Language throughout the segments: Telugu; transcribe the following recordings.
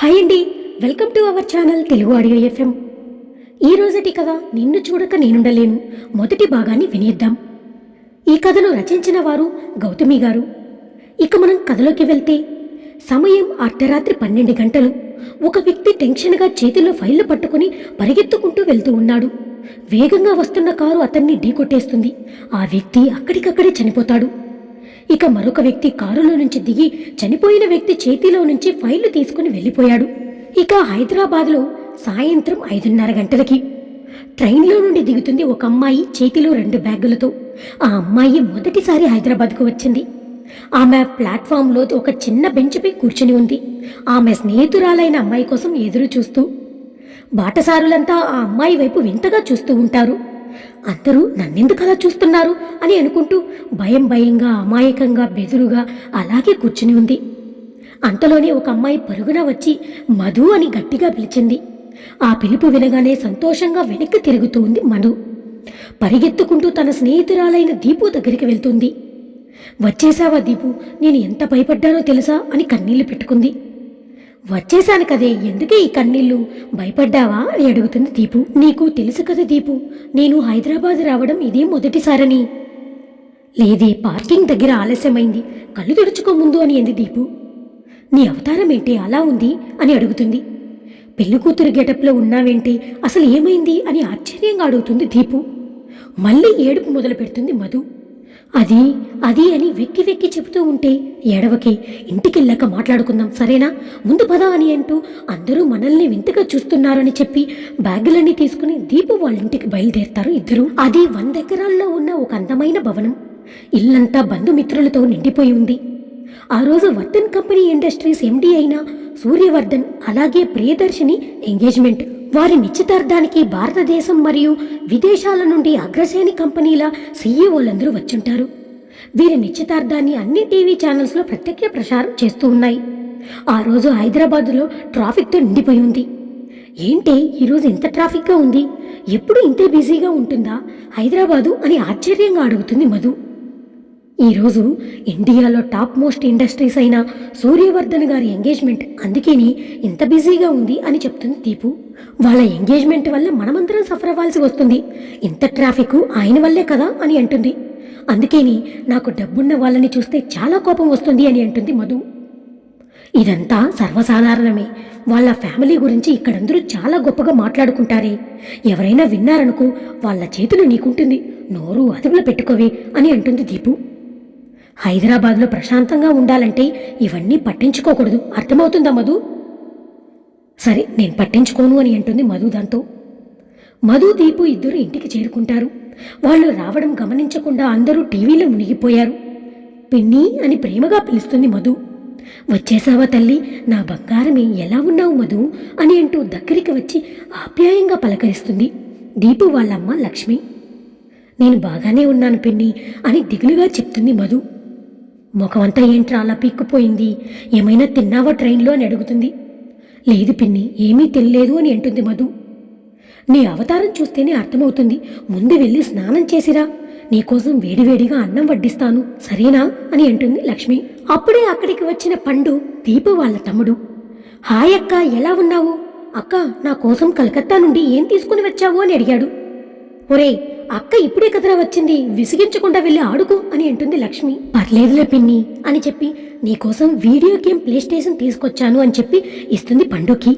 హాయ్ అండి. Welcome to our channel Telugu audio FM. ఈ రోజటి కథ నిన్ను చూడక నేనుండలేను. మొదటి భాగాన్ని వినేద్దాం. ఈ కథను రచించిన వారు గౌతమి గారు. ఇక మనం కథలోకి వెళ్తే సమయం అర్ధరాత్రి పన్నెండు గంటలు. ఒక వ్యక్తి టెన్షన్గా చేతిలో ఫైళ్ళు పట్టుకుని పరిగెత్తుకుంటూ వెళ్తూ ఉన్నాడు. వేగంగా వస్తున్న కారు అతన్ని ఢీకొట్టేస్తుంది. ఆ వ్యక్తి అక్కడికక్కడే చనిపోతాడు. ఇక మరొక వ్యక్తి కారులో నుంచి దిగి చనిపోయిన వ్యక్తి చేతిలో నుంచి ఫైళ్ళు తీసుకుని వెళ్ళిపోయాడు. ఇక హైదరాబాద్లో సాయంత్రం ఐదున్నర గంటలకి ట్రైన్లో నుండి దిగుతుంది ఒక అమ్మాయి చేతిలో రెండు బ్యాగులతో. ఆ అమ్మాయి మొదటిసారి హైదరాబాద్కు వచ్చింది. ఆమె ప్లాట్ఫామ్లో ఒక చిన్న బెంచ్పై కూర్చుని ఉంది. ఆమె స్నేహితురాలైన అమ్మాయి కోసం ఎదురు చూస్తూ బాటసారులంతా ఆ అమ్మాయి వైపు వింతగా చూస్తూ ఉంటారు. అందరూ నన్నెందుకు అలా చూస్తున్నారు అని అనుకుంటూ భయం భయంగా అమాయకంగా బెదురుగా అలాగే కూర్చుని ఉంది. అంతలోనే ఒక అమ్మాయి పరుగున వచ్చి మధు అని గట్టిగా పిలిచింది. ఆ పిలుపు వినగానే సంతోషంగా వెనక్కి తిరుగుతూ ఉంది మధు. పరిగెత్తుకుంటూ తన స్నేహితురాలైన దీపు దగ్గరికి వెళ్తుంది. వచ్చేసావా దీపు? నేను ఎంత భయపడ్డానో తెలుసా? అని కన్నీళ్ళు పెట్టుకుంది. వచ్చేశాను కదే. ఎందుకే ఈ కన్నీళ్ళు? భయపడ్డావా? అని అడుగుతుంది దీపు. నీకు తెలుసు కదా దీపు నేను హైదరాబాద్ రావడం ఇదే మొదటిసారని. లేదే పార్కింగ్ దగ్గర ఆలస్యమైంది. కళ్ళు తుడుచుకో ముందు అని అంది దీపు. నీ అవతారం ఏంటి? అలా ఉంది అని అడుగుతుంది. పెళ్ళి కూతురు గెటప్లో ఉన్నావేంటి? అసలు ఏమైంది? అని ఆశ్చర్యంగా అడుగుతుంది దీపు. మళ్ళీ ఏడుపు మొదలు పెడుతుంది మధు. అది అది అని వెక్కి వెక్కి చెబుతూ ఉంటే ఏడవకి ఇంటికెళ్ళాక మాట్లాడుకుందాం సరేనా? ముందు పద అని అంటూ అందరూ మనల్ని వింతగా చూస్తున్నారని చెప్పి బ్యాగులన్నీ తీసుకుని దీపు వాళ్ళ ఇంటికి బయలుదేరుతారు ఇద్దరు. అది వంద ఎకరాల్లో ఉన్న ఒక అందమైన భవనం. ఇల్లంతా బంధుమిత్రులతో నిండిపోయి ఉంది. ఆ రోజు వర్ధన్ కంపెనీ ఇండస్ట్రీస్ ఎండీ అయిన సూర్యవర్ధన్ అలాగే ప్రియదర్శిని ఎంగేజ్మెంట్. వారి నిశ్చితార్థానికి భారతదేశం మరియు విదేశాల నుండి అగ్రశ్రేణి కంపెనీల సీఈఓలందరూ వచ్చుంటారు. వీరి నిశ్చితార్థాన్ని అన్ని టీవీ ఛానల్స్లో ప్రత్యక్ష ప్రసారం చేస్తూ ఉన్నాయి. ఆ రోజు హైదరాబాదులో ట్రాఫిక్తో నిండిపోయి ఉంది. ఏంటి ఈరోజు ఇంత ట్రాఫిక్గా ఉంది? ఎప్పుడు ఇంతే బిజీగా ఉంటుందా? హైదరాబాదు అని ఆశ్చర్యంగా అడుగుతుంది మధు. ఈరోజు ఇండియాలో టాప్ మోస్ట్ ఇండస్ట్రీస్ అయిన సూర్యవర్ధన్ గారి ఎంగేజ్మెంట్ అందుకేని ఇంత బిజీగా ఉంది అని చెప్తుంది దీపు. వాళ్ళ ఎంగేజ్మెంట్ వల్ల మనమందరం సఫర్ అవ్వాల్సి వస్తుంది. ఇంత ట్రాఫిక్ ఆయన వల్లే కదా అని అంటుంది. అందుకేని నాకు డబ్బున్న వాళ్ళని చూస్తే చాలా కోపం వస్తుంది అని అంటుంది మధు. ఇదంతా సర్వసాధారణమే. వాళ్ళ ఫ్యామిలీ గురించి ఇక్కడందరూ చాలా గొప్పగా మాట్లాడుకుంటారే. ఎవరైనా విన్నారనుకో వాళ్ళ చేతులు నీకుంటుంది. నోరు అదుపులో పెట్టుకోవే అని అంటుంది దీపు. హైదరాబాద్లో ప్రశాంతంగా ఉండాలంటే ఇవన్నీ పట్టించుకోకూడదు. అర్థమవుతుందా మధు? సరే నేను పట్టించుకోను అని అంటుంది మధు దాంతో. మధు దీపు ఇద్దరు ఇంటికి చేరుకుంటారు. వాళ్ళు రావడం గమనించకుండా అందరూ టీవీలో మునిగిపోయారు. పిన్ని అని ప్రేమగా పిలుస్తుంది మధు. వచ్చేసావా తల్లి? నా బంగారమే ఎలా ఉన్నావు మధు? అని అంటూ దగ్గరికి వచ్చి ఆప్యాయంగా పలకరిస్తుంది. దీపు వాళ్ళమ్మ లక్ష్మి. నేను బాగానే ఉన్నాను పిన్ని అని దిగులుగా చెప్తుంది మధు. ముఖమంతా ఏంట్రా అలా పీక్కుపోయింది? ఏమైనా తిన్నావా ట్రైన్లో అని అడుగుతుంది. లేదు పిన్ని ఏమీ తినలేదు అని అంటుంది మధు. నీ అవతారం చూస్తేనే అర్థమవుతుంది. ముందు వెళ్ళి స్నానం చేసిరా. నీకోసం వేడివేడిగా అన్నం వడ్డిస్తాను. సరేనా అని అంటుంది లక్ష్మి. అప్పుడే అక్కడికి వచ్చిన పండు దీపు వాళ్ళ తమ్ముడు. హాయ్ అక్క ఎలా ఉన్నావు? అక్క నా కోసం కలకత్తా నుండి ఏం తీసుకుని వచ్చావు అని అడిగాడు. ఒరే అక్క ఇప్పుడే కదరా వచ్చింది. విసిగించకుండా వెళ్ళి ఆడుకో అని అంటుంది లక్ష్మి. పర్లేదులే పిన్ని అని చెప్పి నీకోసం వీడియో గేమ్ ప్లే స్టేషన్ తీసుకొచ్చాను అని చెప్పి ఇస్తుంది పండుకి.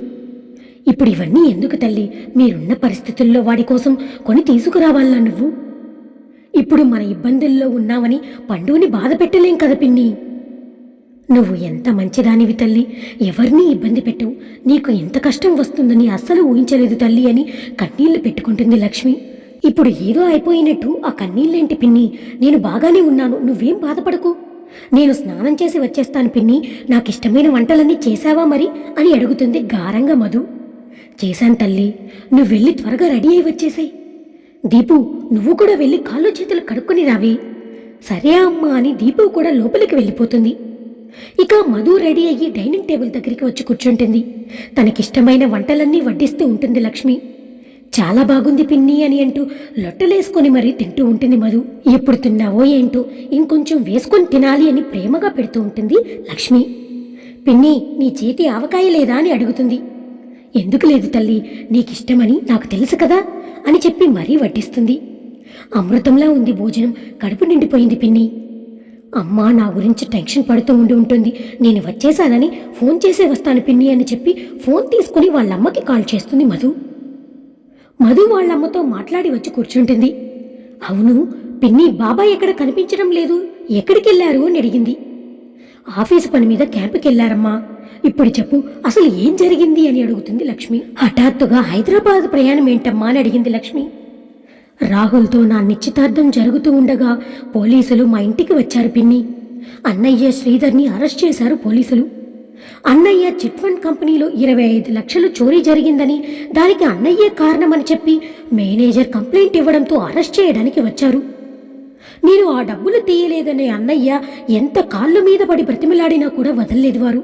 ఇప్పుడు ఇవన్నీ ఎందుకు తల్లి? మీరున్న పరిస్థితుల్లో వాడి కోసం కొని తీసుకురావాలా నువ్వు? ఇప్పుడు మన ఇబ్బందుల్లో ఉన్నామని పండుని బాధ పెట్టలేం కదా పిన్ని? నువ్వు ఎంత మంచిదానివి తల్లి. ఎవరినీ ఇబ్బంది పెట్టవు నీకు ఎంత కష్టం వస్తుందని అస్సలు ఊహించలేదు తల్లి అని కన్నీళ్ళు పెట్టుకుంటుంది లక్ష్మి. ఇప్పుడు ఏదో అయిపోయినట్టు ఆ కన్నీళ్ళేంటి పిన్ని? నేను బాగానే ఉన్నాను. నువ్వేం బాధపడకు. నేను స్నానం చేసి వచ్చేస్తాను పిన్ని. నాకు ఇష్టమైన వంటలన్నీ చేశావా మరి? అని అడుగుతుంది గారంగా మధు. చేశాను తల్లి. నువ్వు వెళ్ళి త్వరగా రెడీ అయి వచ్చేసాయి. దీపు నువ్వు కూడా వెళ్ళి కాళ్ళు చేతులు కడుక్కొని రావి. సరే అమ్మా అని దీపు కూడా లోపలికి వెళ్ళిపోతుంది. ఇక మధు రెడీ అయ్యి డైనింగ్ టేబుల్ దగ్గరికి వచ్చి కూర్చుంటుంది. తనకిష్టమైన వంటలన్నీ వడ్డిస్తూ ఉంటుంది లక్ష్మి. చాలా బాగుంది పిన్ని అని అంటూ లొట్టలేసుకొని మరీ తింటూ ఉంటుంది మధు. ఎప్పుడు తిన్నావో ఏంటో ఇంకొంచెం వేసుకొని తినాలి అని ప్రేమగా పెడుతూ ఉంటుంది లక్ష్మి. పిన్ని నీ చేతి ఆవకాయ లేదా అని అడుగుతుంది. ఎందుకు లేదు తల్లి నీకిష్టమని నాకు తెలుసు కదా అని చెప్పి మరీ వడ్డిస్తుంది. అమృతంలా ఉంది భోజనం కడుపు నిండిపోయింది పిన్ని. అమ్మా నా గురించి టెన్షన్ పడుతూ ఉండి ఉంటుంది. నేను వచ్చేసానని ఫోన్ చేసే వస్తాను పిన్ని అని చెప్పి ఫోన్ తీసుకుని వాళ్ళమ్మకి కాల్ చేస్తుంది మధు. మధు వాళ్ళమ్మతో మాట్లాడి వచ్చి కూర్చుంటుంది. అవును పిన్ని బాబాయ్ ఎక్కడ కనిపించడం లేదు ఎక్కడికెళ్ళారు అని అడిగింది. ఆఫీసు పని మీద క్యాంప్కి వెళ్ళారమ్మా ఇప్పుడు చెప్పు అసలు ఏం జరిగింది అని అడుగుతుంది లక్ష్మి. హఠాత్తుగా హైదరాబాద్ ప్రయాణం ఏంటమ్మా అని అడిగింది లక్ష్మి. రాహుల్తో నా నిశ్చితార్థం జరుగుతూ ఉండగా పోలీసులు మా ఇంటికి వచ్చారు పిన్ని. అన్నయ్య శ్రీధర్ని అరెస్ట్ చేశారు పోలీసులు. అన్నయ్య చిట్ ఫండ్ కంపెనీలో ఇరవై ఐదు లక్షలు చోరీ జరిగిందని దానికి అన్నయ్యే కారణమని చెప్పి మేనేజర్ కంప్లైంట్ ఇవ్వడంతో అరెస్ట్ చేయడానికి వచ్చారు. నేను ఆ డబ్బులు తీయలేదనే అన్నయ్య ఎంత కాళ్ళ మీద పడి బ్రతిమలాడినా కూడా వదలలేదు వారు.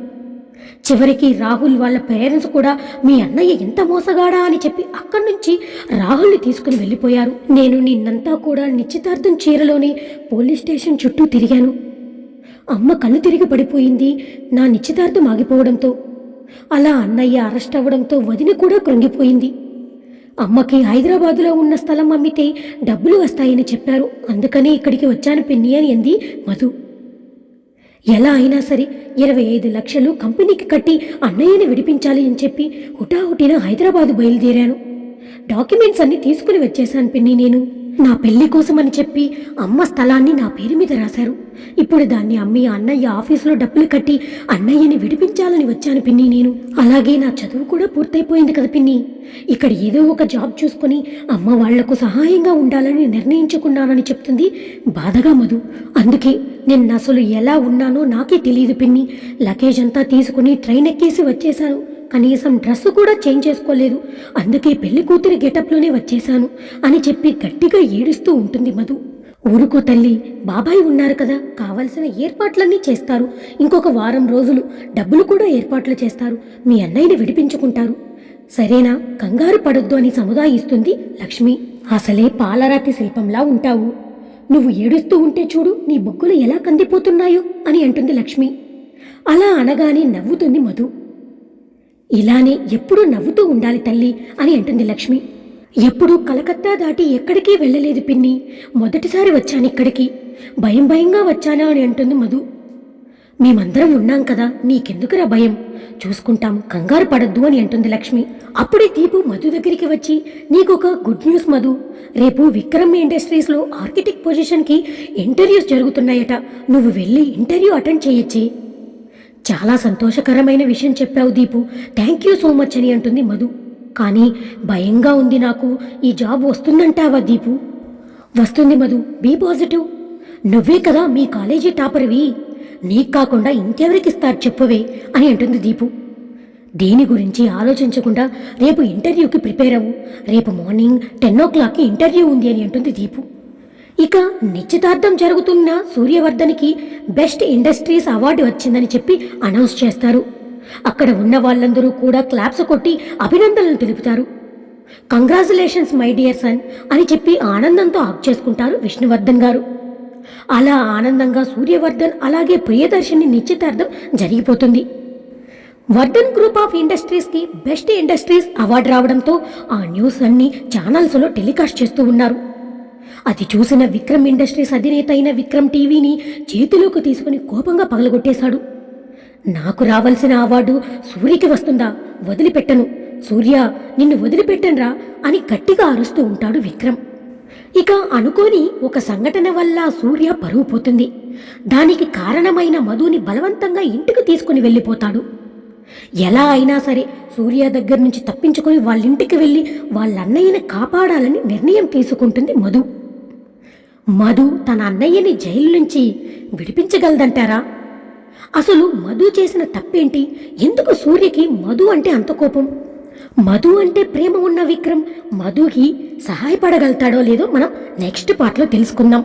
చివరికి రాహుల్ వాళ్ళ పేరెంట్స్ కూడా మీ అన్నయ్య ఎంత మోసగాడా అని చెప్పి అక్కడి నుంచి రాహుల్ని తీసుకుని వెళ్ళిపోయారు. నేను నిన్నంతా కూడా నిశ్చితార్థం చీరలోనే పోలీస్ స్టేషన్ చుట్టూ తిరిగాను. అమ్మ కళ్ళు తిరిగి పడిపోయింది. నా నిశ్చితార్థం ఆగిపోవడంతో. అలా అన్నయ్య అరెస్ట్ అవ్వడంతో వదిన కూడా కృంగిపోయింది. అమ్మకి హైదరాబాదులో ఉన్న స్థలం అమ్మితే డబ్బులు వస్తాయని చెప్పారు. అందుకనే ఇక్కడికి వచ్చాను పిన్ని అని అంది మధు. ఎలా అయినా సరే ఇరవై ఐదు లక్షలు కంపెనీకి కట్టి అన్నయ్యని విడిపించాలి అని చెప్పి హుటాహుటిన హైదరాబాదు బయలుదేరాను. డాక్యుమెంట్స్ అన్ని తీసుకుని వచ్చేశాను పిన్ని నేను. నా పెళ్ళి కోసం అని చెప్పి అమ్మ స్థలాన్ని నా పేరు మీద రాశారు. ఇప్పుడు దాన్ని అమ్మి అన్నయ్య ఆఫీసులో డబ్బులు కట్టి అన్నయ్యని విడిపించాలని వచ్చాను పిన్ని నేను. అలాగే నా చదువు కూడా పూర్తయిపోయింది కదా పిన్ని. ఇక్కడ ఏదో ఒక జాబ్ చూసుకొని అమ్మ వాళ్ళకు సహాయంగా ఉండాలని నిర్ణయించుకున్నానని చెప్తుంది బాధగా మధు. అందుకే నేను అసలు ఎలా ఉన్నానో నాకే తెలియదు పిన్ని. లగేజ్ అంతా తీసుకుని ట్రైన్ ఎక్కేసి వచ్చేశాను. కనీసం డ్రెస్ కూడా చేంజ్ చేసుకోలేదు. అందుకే పెళ్ళి కూతురి గెటప్లోనే వచ్చేశాను అని చెప్పి గట్టిగా ఏడుస్తూ ఉంటుంది మధు. ఊరుకో తల్లి బాబాయ్ ఉన్నారు కదా కావలసిన ఏర్పాట్లన్నీ చేస్తారు. ఇంకొక వారం రోజులు డబ్బులు కూడా ఏర్పాట్లు చేస్తారు. మీ అన్నయ్యని విడిపించుకుంటారు. సరేనా కంగారు పడొద్దు అని సముదాయిస్తుంది లక్ష్మి. అసలే పాలరాతి శిల్పంలా ఉంటావు. నువ్వు ఏడుస్తూ ఉంటే చూడు నీ బొగ్గులు ఎలా కందిపోతున్నాయో అని అంటుంది లక్ష్మి. అలా అనగానే నవ్వుతుంది మధు. ఇలానే ఎప్పుడూ నవ్వుతూ ఉండాలి తల్లి అని అంటుంది లక్ష్మి. ఎప్పుడూ కలకత్తా దాటి ఎక్కడికి వెళ్ళలేదు పిన్ని. మొదటిసారి వచ్చాను ఇక్కడికి. భయం భయంగా వచ్చానా అని అంటుంది మధు. మేమందరం ఉన్నాం కదా నీకెందుకురా భయం? చూసుకుంటాం కంగారు పడద్దు అని అంటుంది లక్ష్మి. అప్పుడే దీపు మధు దగ్గరికి వచ్చి నీకొక గుడ్ న్యూస్ మధు. రేపు విక్రమ్ ఇండస్ట్రీస్లో ఆర్కిటెక్ట్ పొజిషన్కి ఇంటర్వ్యూస్ జరుగుతున్నాయట. నువ్వు వెళ్ళి ఇంటర్వ్యూ అటెండ్ చేయొచ్చి. చాలా సంతోషకరమైన విషయం చెప్పావు Deepu. Thank you so much అని అంటుంది మధు. కానీ భయంగా ఉంది నాకు. ఈ జాబ్ వస్తుందంటావా దీపు? వస్తుంది మధు. బీ పాజిటివ్ నువ్వే కదా మీ కాలేజీ టాపర్వి. నీకు కాకుండా ఇంకెవరికి ఇస్తారు చెప్పవే అని అంటుంది దీపు. దేని గురించి ఆలోచించకుండా రేపు ఇంటర్వ్యూకి ప్రిపేర్ అవ్వు. రేపు మార్నింగ్ టెన్ ఓ క్లాక్కి ఇంటర్వ్యూ ఉంది అని అంటుంది దీపు. ఇక నిశ్చితార్థం జరుగుతున్న సూర్యవర్ధన్కి బెస్ట్ ఇండస్ట్రీస్ అవార్డు వచ్చిందని చెప్పి అనౌన్స్ చేస్తారు. అక్కడ ఉన్న వాళ్ళందరూ కూడా క్లాప్స్ కొట్టి అభినందనలు తెలుపుతారు. కంగ్రాచులేషన్స్ మై డియర్ సన్ అని చెప్పి ఆనందంతో ఆప్ చేసుకుంటారు విష్ణువర్ధన్ గారు. అలా ఆనందంగా సూర్యవర్ధన్ అలాగే ప్రియదర్శిని నిశ్చితార్థం జరిగిపోతుంది. వర్ధన్ గ్రూప్ ఆఫ్ ఇండస్ట్రీస్కి బెస్ట్ ఇండస్ట్రీస్ అవార్డు రావడంతో ఆ న్యూస్ అన్ని ఛానల్స్లో టెలికాస్ట్ చేస్తూ ఉన్నారు. అది చూసిన విక్రమ్ ఇండస్ట్రీస్ అధినేత అయిన విక్రమ్ టీవీని చేతిలోకి తీసుకుని కోపంగా పగలగొట్టేశాడు. నాకు రావాల్సిన అవార్డు సూర్యకి వస్తుందా? వదిలిపెట్టను. సూర్య నిన్ను వదిలిపెట్టనురా అని గట్టిగా అరుస్తూ ఉంటాడు విక్రమ్. ఇక అనుకోని ఒక సంఘటన వల్ల సూర్య పరువు పోతుంది. దానికి కారణమైన మధుని బలవంతంగా ఇంటికి తీసుకుని వెళ్ళిపోతాడు. ఎలా అయినా సరే సూర్య దగ్గర నుంచి తప్పించుకొని వాళ్ళ ఇంటికి వెళ్ళి వాళ్ళ అన్నయ్యని కాపాడాలని నిర్ణయం తీసుకుంటుంది మధు. మధు తన అన్నయ్యని జైలు నుంచి విడిపించగలదంటారా? అసలు మధు చేసిన తప్పేంటి? ఎందుకు సూర్యకి మధు అంటే అంత కోపం? మధు అంటే ప్రేమ ఉన్న విక్రమ్ మధుకి సహాయపడగలుగుతాడో లేదో మనం నెక్స్ట్ పార్ట్లో తెలుసుకుందాం.